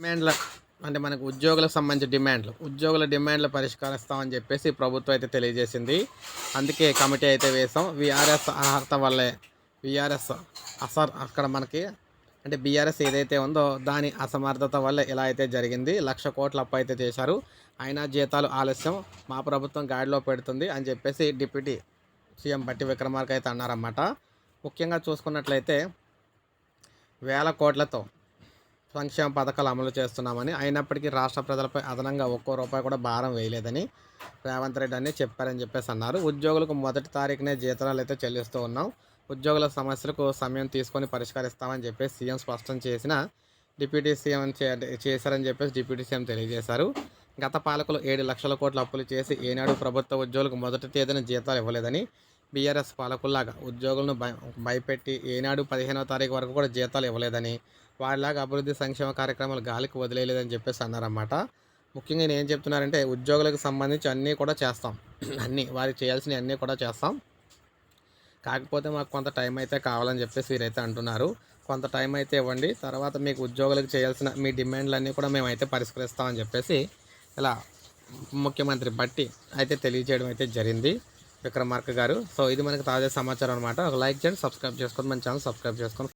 డిమాండ్ల అంటే మనకు ఉద్యోగులకు సంబంధించిన డిమాండ్లు ఉద్యోగుల డిమాండ్లు పరిష్కరిస్తామని చెప్పేసి ప్రభుత్వం అయితే తెలియజేసింది. అందుకే కమిటీ అయితే వేసాం విఆర్ఎస్ అర్హత వల్లే విఆర్ఎస్ అసర్ అక్కడ మనకి అంటే బీఆర్ఎస్ ఏదైతే ఉందో దాని అసమర్థత వల్ల ఇలా అయితే జరిగింది. లక్ష కోట్ల అప్పు అయితే చేశారు. అయినా జీతాలు ఆలస్యం. మా ప్రభుత్వం గాడిలో పెడుతుంది అని చెప్పేసి డిప్యూటీ సీఎం బట్టి విక్రమార్క అయితే అన్నారన్నమాట. ముఖ్యంగా చూసుకున్నట్లయితే వేల కోట్లతో సంక్షేమ పథకాలు అమలు చేస్తున్నామని అయినప్పటికీ రాష్ట్ర ప్రజలపై అదనంగా ఒక్కో రూపాయి కూడా భారం వేయలేదని రేవంత్ రెడ్డి అని చెప్పారని చెప్పేసి అన్నారు. ఉద్యోగులకు మొదటి తారీఖునే జీతనాలు అయితే చెల్లిస్తూ ఉన్నాం. ఉద్యోగుల సమస్యలకు సమయం తీసుకొని పరిష్కరిస్తామని చెప్పేసి సీఎం స్పష్టం చేసిన డిప్యూటీ సీఎం చే- చేశారని చెప్పేసి డిప్యూటీ సీఎం తెలియజేశారు. గత పాలకులు ఏడు లక్షల కోట్ల అప్పులు చేసి ఏనాడు ప్రభుత్వ ఉద్యోగులకు మొదటి తేదీన జీతాలు ఇవ్వలేదని బీఆర్ఎస్ పాలకుల్లాగా ఉద్యోగులను భయ భయపెట్టి ఏనాడు పదిహేనవ తారీఖు వరకు కూడా జీతాలు ఇవ్వలేదని వారిలాగా అభివృద్ధి సంక్షేమ కార్యక్రమాలు గాలికి వదిలేయలేదని చెప్పేసి అన్నారన్నమాట. ముఖ్యంగా నేను ఏం చెప్తున్నారంటే ఉద్యోగులకు సంబంధించి అన్నీ కూడా చేస్తాం. అన్నీ వారికి చేయాల్సినవి అన్నీ కూడా చేస్తాం. కాకపోతే మాకు కొంత టైం అయితే కావాలని చెప్పేసి వీరైతే అంటున్నారు. కొంత టైం అయితే ఇవ్వండి. తర్వాత మీకు ఉద్యోగులకు చేయాల్సిన మీ డిమాండ్లన్నీ కూడా మేమైతే పరిష్కరిస్తామని చెప్పేసి ఇలా ముఖ్యమంత్రి బట్టి అయితే తెలియజేయడం అయితే జరిగింది విక్రమార్క గారు. సో ఇది మనకు తాజా సమాచారం అనమాట ఒక లైక్ చేయండి సబ్స్క్రైబ్ చేసుకొని మన ఛానల్ సబ్స్క్రైబ్ చేసుకొని